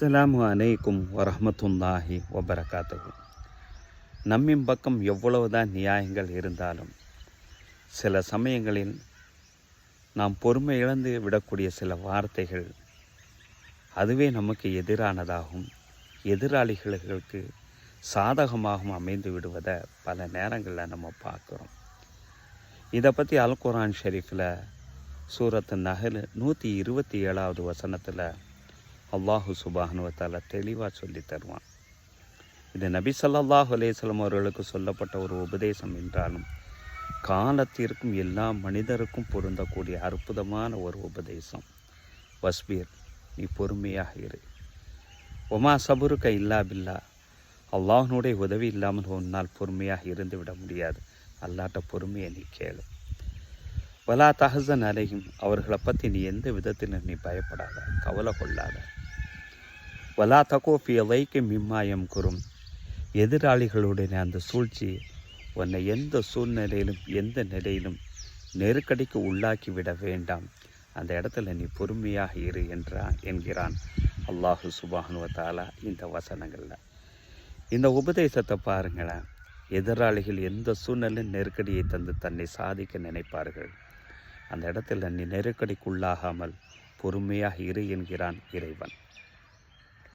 அஸ்லாமு அலைக்கும் வரமத்துல்லாஹி வபரகாத்துஹு. நம்மின் பக்கம் எவ்வளவுதான் நியாயங்கள் இருந்தாலும் சில சமயங்களில் நாம் பொறுமை இழந்து விடக்கூடிய சில வார்த்தைகள் அதுவே நமக்கு எதிரானதாகும். எதிராளிகளுக்கு சாதகமாகவும் அமைந்து விடுவதை பல நேரங்களில் நம்ம பார்க்குறோம். இதை பற்றி அல் குரான் ஷெரீஃபில் சூரத்து நகல் நூற்றி இருபத்தி ஏழாவது வசனத்தில் அல்லாஹு சுபானுவத்தால் தெளிவாக சொல்லி தருவான். இது நபி ஸல்லல்லாஹு அலேஸ்லம் அவர்களுக்கு சொல்லப்பட்ட ஒரு உபதேசம் என்றாலும் காலத்திற்கும் எல்லா மனிதருக்கும் பொருந்தக்கூடிய அற்புதமான ஒரு உபதேசம். வஸ்பீர் நீ பொறுமையாக இரு. ஒமா சபுருக்க இல்லா பில்லா. அல்லாஹனுடைய உதவி இல்லாமல் உன்னால் பொறுமையாக இருந்து விட முடியாது. அல்லாட்ட பொறுமையை நீ கேளு. வலா தஹசன் அலையும் அவர்களை பற்றி நீ எந்த விதத்திலும் நீ பயப்படாத கவலை கொள்ளாத. வலா தகோஃபி வைக்கு மிம்மாயம் குறும் எதிராளிகளுடைய அந்த சூழ்ச்சி உன்னை எந்த சூழ்நிலையிலும் எந்த நிலையிலும் நெருக்கடிக்கு உள்ளாக்கி விட வேண்டாம். அந்த இடத்துல நீ பொறுமையாக இரு என்றான் என்கிறான் அல்லாஹு சுபானுவத்தாலா இந்த வசனங்களில். இந்த உபதேசத்தை பாருங்களேன். எதிராளிகள் எந்த சூழ்நிலையும் நெருக்கடியை தந்து தன்னை சாதிக்க நினைப்பார்கள். அந்த இடத்துல நீ நெருக்கடிக்குள்ளாகாமல் பொறுமையாக இரு என்கிறான் இறைவன்.